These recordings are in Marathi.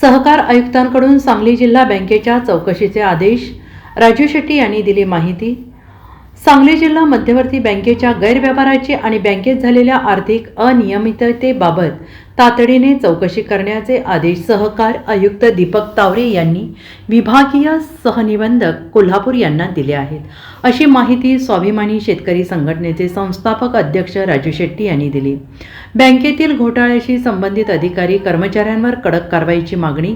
सहकार आयुक्तांकडून सांगली जिल्हा बँकेच्या चौकशीचे आदेश राजू शेट्टी यांनी दिली माहिती. सांगली जिल्हा मध्यवर्ती बँकेच्या गैरव्यवहाराची आणि बँकेत झालेल्या आर्थिक अनियमिततेबाबत तातडीने चौकशी करण्याचे आदेश सहकार आयुक्त दीपक तावरे यांनी विभागीय सहनिबंधक कोल्हापूर यांना दिले आहेत. अशी माहिती स्वाभिमानी शेतकरी संघटनेचे संस्थापक अध्यक्ष राजू शेट्टी यांनी दिली. बँकेतील घोटाळ्याशी संबंधित अधिकारी कर्मचाऱ्यांवर कडक कारवाईची मागणी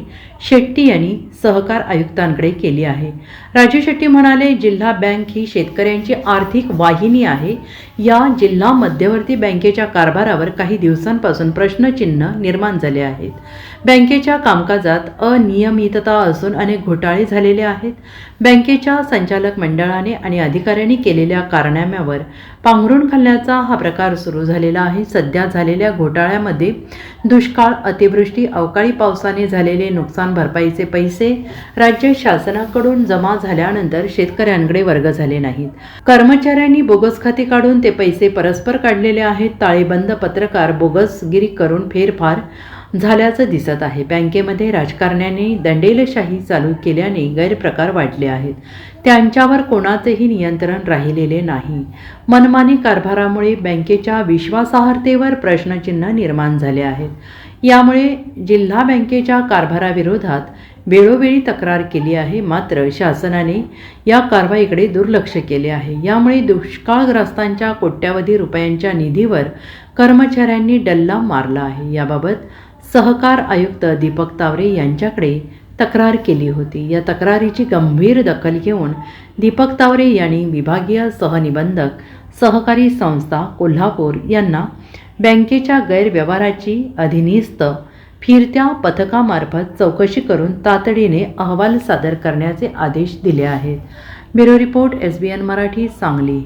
शेट्टी यांनी सहकार आयुक्तांकडे केली आहे. राजू शेट्टी म्हणाले जिल्हा बँक ही शेतकऱ्यांची आर्थिक वाहिनी आहे. या जिल्हा मध्यवर्ती बँकेच्या कारभारावर काही दिवसांपासून प्रश्नचिन्ह निर्माण झाले आहेत. बँकेच्या कामकाजात अनियमितता असून अनेक घोटाळे झालेले आहेत. बँकेच्या संचालक मंडळाने आणि अधिकाऱ्यांनी केलेल्या कारनाम्यावर पांघरून खाल्ल्याचा हा प्रकार सुरू झालेला आहे. सध्या झालेल्या घोटाळ्यामध्ये दुष्काळ अतिवृष्टी अवकाळी पावसाने झालेले नुकसान भरपाईचे पैसे राज्य शासनाकडून जमा झाल्यानंतर शेतकऱ्यांकडे वर्ग झाले नाहीत. कर्मचाऱ्यांनी बोगस खाते काढून ते पैसे परस्पर काढलेले आहेत. ताळेबंद पत्रकार बोगसगिरी करून फेरफार झाल्याचं दिसत आहे. बँकेमध्ये राजकारण्याने दंडेलशाही चालू केल्याने गैरप्रकार वाढले आहेत. त्यांच्यावर कोणाचेही नियंत्रण राहिलेले नाही. मनमानी कारभारामुळे बँकेच्या विश्वासार्हतेवर प्रश्नचिन्ह निर्माण झाले आहेत. यामुळे जिल्हा बँकेच्या कारभाराविरोधात वेळोवेळी तक्रार केली आहे मात्र शासनाने या कारवाईकडे दुर्लक्ष केले आहे. यामुळे दुष्काळग्रस्तांच्या कोट्यावधी रुपयांच्या निधीवर कर्मचाऱ्यांनी डल्ला मारला आहे. याबाबत सहकार आयुक्त दीपक तावरे यांच्याकडे तक्रार केली होती. या तक्रारीची गंभीर दखल घेऊन दीपक तावरे यांनी विभागीय सहनिबंधक सहकारी संस्था कोल्हापूर यांना बँकेच्या गैरव्यवहाराची अधिनिस्त फिरत्या पथकामार्फत चौकशी करून तातडीने अहवाल सादर करण्याचे आदेश दिले आहेत. Bureau report S B N Marathi Sangli.